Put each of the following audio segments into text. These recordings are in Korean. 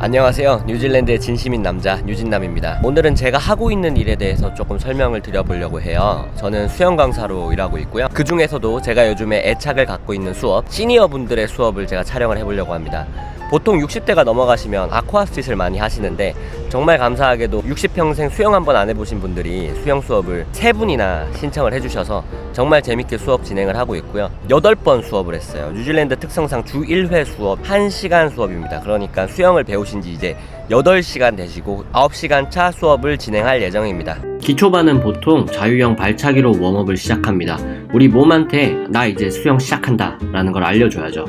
안녕하세요. 뉴질랜드의 진심인 남자 뉴진남입니다. 오늘은 제가 하고 있는 일에 대해서 조금 설명을 드려보려고 해요. 저는 수영 강사로 일하고 있고요. 그 중에서도 제가 요즘에 애착을 갖고 있는 수업, 시니어 분들의 수업을 제가 촬영을 해보려고 합니다. 보통 60대가 넘어가시면 아쿠아스틱을 많이 하시는데 정말 감사하게도 60평생 수영 한번 안 해보신 분들이 수영 수업을 세분이나 신청을 해주셔서 정말 재밌게 수업 진행을 하고 있고요. 8번 수업을 했어요. 뉴질랜드 특성상 주 1회 수업 1시간 수업입니다. 그러니까 수영을 배우신 지 이제 8시간 되시고 9시간 차 수업을 진행할 예정입니다. 기초반은 보통 자유형 발차기로 웜업을 시작합니다. 우리 몸한테 나 이제 수영 시작한다 라는 걸 알려줘야죠.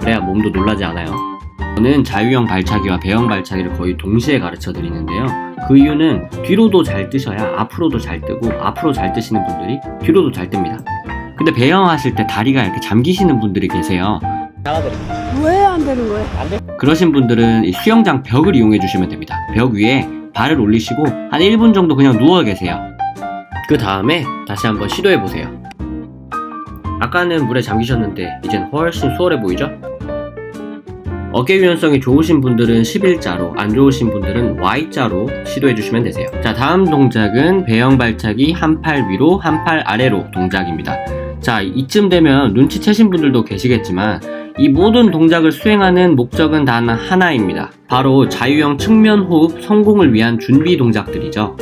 그래야 몸도 놀라지 않아요. 저는 자유형 발차기와 배영 발차기를 거의 동시에 가르쳐 드리는데요. 그 이유는 뒤로도 잘 뜨셔야 앞으로도 잘 뜨고 앞으로 잘 뜨시는 분들이 뒤로도 잘 뜹니다. 근데 배영 하실 때 다리가 이렇게 잠기시는 분들이 계세요. 왜 안 되는 거야? 그러신 분들은 이 수영장 벽을 이용해 주시면 됩니다. 벽 위에 발을 올리시고 한 1분 정도 그냥 누워 계세요. 그 다음에 다시 한번 시도해 보세요. 아까는 물에 잠기셨는데 이젠 훨씬 수월해 보이죠? 어깨 유연성이 좋으신 분들은 11자로, 안 좋으신 분들은 Y자로 시도해 주시면 되세요. 자, 다음 동작은 배영 발차기 한 팔 위로, 한 팔 아래로 동작입니다. 자, 이쯤 되면 눈치채신 분들도 계시겠지만 이 모든 동작을 수행하는 목적은 단 하나입니다. 바로 자유형 측면 호흡 성공을 위한 준비 동작들이죠.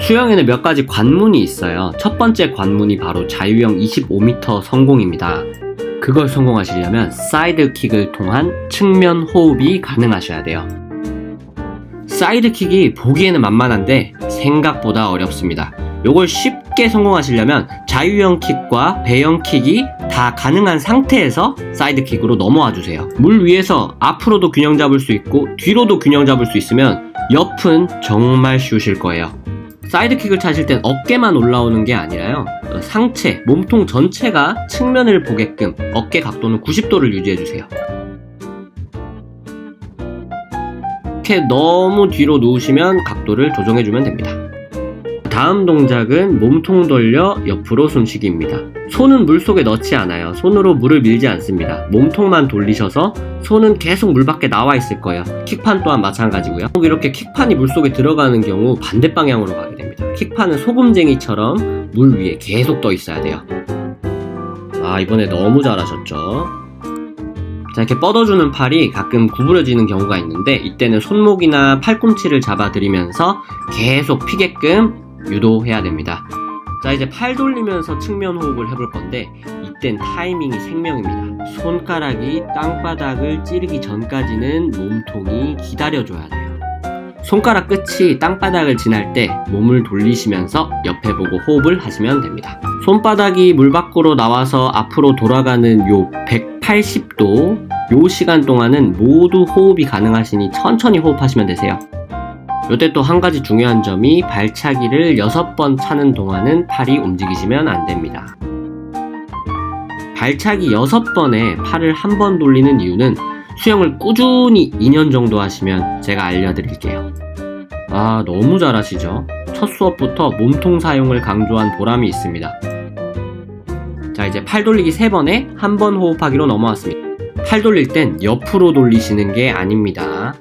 수영에는 몇 가지 관문이 있어요. 첫 번째 관문이 바로 자유형 25m 성공입니다. 그걸 성공하시려면 사이드킥을 통한 측면 호흡이 가능하셔야 돼요. 사이드킥이 보기에는 만만한데 생각보다 어렵습니다. 요걸 쉽게 성공하시려면 자유형 킥과 배영 킥이 다 가능한 상태에서 사이드킥으로 넘어와 주세요. 물 위에서 앞으로도 균형 잡을 수 있고 뒤로도 균형 잡을 수 있으면 옆은 정말 쉬우실 거예요. 사이드킥을 차실 땐 어깨만 올라오는 게 아니라요. 어, 상체, 몸통 전체가 측면을 보게끔 어깨 각도는 90도를 유지해 주세요. 이렇게 너무 뒤로 누우시면 각도를 조정해 주면 됩니다. 다음 동작은 몸통 돌려 옆으로 숨쉬기입니다. 손은 물 속에 넣지 않아요. 손으로 물을 밀지 않습니다. 몸통만 돌리셔서 손은 계속 물 밖에 나와 있을 거예요. 킥판 또한 마찬가지고요. 이렇게 킥판이 물 속에 들어가는 경우 반대 방향으로 가게 됩니다. 킥판은 소금쟁이처럼 물 위에 계속 떠 있어야 돼요. 아, 이번에 너무 잘하셨죠? 자, 이렇게 뻗어주는 팔이 가끔 구부러지는 경우가 있는데 이때는 손목이나 팔꿈치를 잡아드리면서 계속 피게끔 유도해야 됩니다. 자, 이제 팔 돌리면서 측면 호흡을 해볼 건데 이땐 타이밍이 생명입니다. 손가락이 땅바닥을 찌르기 전까지는 몸통이 기다려줘야 돼요. 손가락 끝이 땅바닥을 지날 때 몸을 돌리시면서 옆에 보고 호흡을 하시면 됩니다. 손바닥이 물 밖으로 나와서 앞으로 돌아가는 요 180도 요 시간 동안은 모두 호흡이 가능하시니 천천히 호흡하시면 되세요. 요때 또 한 가지 중요한 점이 발차기를 6번 차는 동안은 팔이 움직이시면 안 됩니다. 발차기 6번에 팔을 한 번 돌리는 이유는 수영을 꾸준히 2년 정도 하시면 제가 알려드릴게요. 아, 너무 잘하시죠? 첫 수업부터 몸통 사용을 강조한 보람이 있습니다. 자, 이제 팔 돌리기 3번에 한 번 호흡하기로 넘어왔습니다. 팔 돌릴 땐 옆으로 돌리시는 게 아닙니다.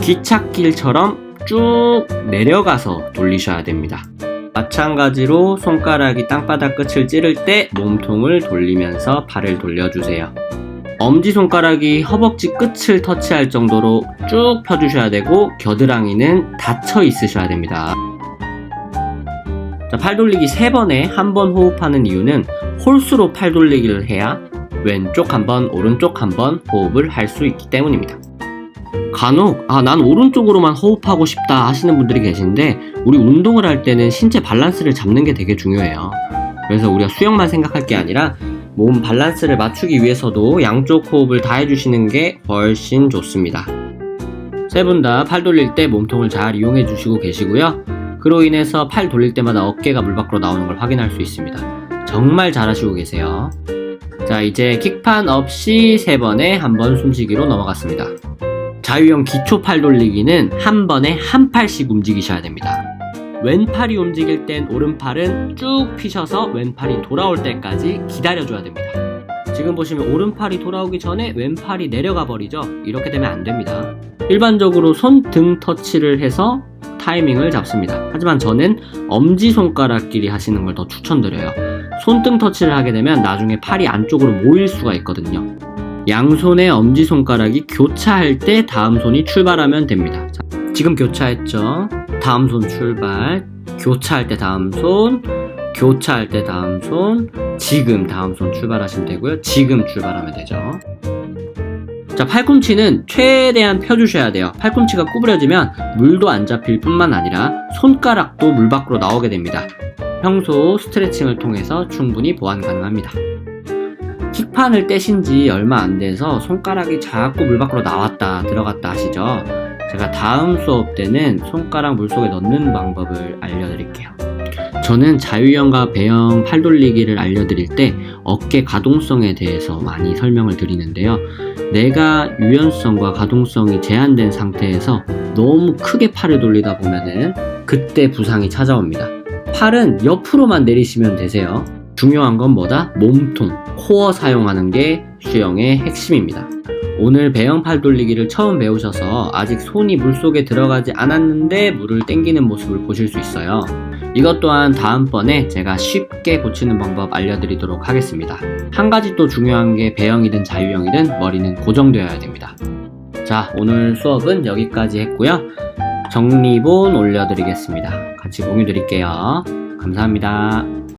기찻길처럼 쭉 내려가서 돌리셔야 됩니다. 마찬가지로 손가락이 땅바닥 끝을 찌를 때 몸통을 돌리면서 팔을 돌려주세요. 엄지손가락이 허벅지 끝을 터치할 정도로 쭉 펴주셔야 되고 겨드랑이는 닫혀 있으셔야 됩니다. 자, 팔 돌리기 3번에 한 번 호흡하는 이유는 홀수로 팔 돌리기를 해야 왼쪽 한 번, 오른쪽 한번 호흡을 할 수 있기 때문입니다. 간혹 아 난 오른쪽으로만 호흡하고 싶다 하시는 분들이 계신데 우리 운동을 할 때는 신체 밸런스를 잡는 게 되게 중요해요. 그래서 우리가 수영만 생각할 게 아니라 몸 밸런스를 맞추기 위해서도 양쪽 호흡을 다 해주시는 게 훨씬 좋습니다. 세 분 다 팔 돌릴 때 몸통을 잘 이용해 주시고 계시고요. 그로 인해서 팔 돌릴 때마다 어깨가 물 밖으로 나오는 걸 확인할 수 있습니다. 정말 잘하시고 계세요. 자, 이제 킥판 없이 세 번에 한 번 숨쉬기로 넘어갔습니다. 자유형 기초 팔 돌리기는 한 번에 한 팔씩 움직이셔야 됩니다. 왼팔이 움직일 땐 오른팔은 쭉 피셔서 왼팔이 돌아올 때까지 기다려줘야 됩니다. 지금 보시면 오른팔이 돌아오기 전에 왼팔이 내려가 버리죠. 이렇게 되면 안 됩니다. 일반적으로 손 등 터치를 해서 타이밍을 잡습니다. 하지만 저는 엄지손가락끼리 하시는 걸 더 추천드려요. 손등 터치를 하게 되면 나중에 팔이 안쪽으로 모일 수가 있거든요. 양손의 엄지손가락이 교차할 때 다음 손이 출발하면 됩니다. 자, 지금 교차했죠? 다음 손 출발. 교차할 때 다음 손. 교차할 때 다음 손. 지금 다음 손 출발하시면 되고요. 지금 출발하면 되죠. 자, 팔꿈치는 최대한 펴주셔야 돼요. 팔꿈치가 구부려지면 물도 안 잡힐 뿐만 아니라 손가락도 물 밖으로 나오게 됩니다. 평소 스트레칭을 통해서 충분히 보완 가능합니다. 킥판을 떼신 지 얼마 안 돼서 손가락이 자꾸 물 밖으로 나왔다 들어갔다 하시죠? 제가 다음 수업 때는 손가락 물 속에 넣는 방법을 알려드릴게요. 저는 자유형과 배영 팔 돌리기를 알려드릴 때 어깨 가동성에 대해서 많이 설명을 드리는데요. 내가 유연성과 가동성이 제한된 상태에서 너무 크게 팔을 돌리다 보면은 그때 부상이 찾아옵니다. 팔은 옆으로만 내리시면 되세요. 중요한 건 뭐다? 몸통, 코어 사용하는 게 수영의 핵심입니다. 오늘 배영 팔 돌리기를 처음 배우셔서 아직 손이 물속에 들어가지 않았는데 물을 땡기는 모습을 보실 수 있어요. 이것 또한 다음번에 제가 쉽게 고치는 방법 알려드리도록 하겠습니다. 한 가지 또 중요한 게 배영이든 자유형이든 머리는 고정되어야 됩니다. 자, 오늘 수업은 여기까지 했고요. 정리본 올려드리겠습니다. 같이 공유 드릴게요. 감사합니다.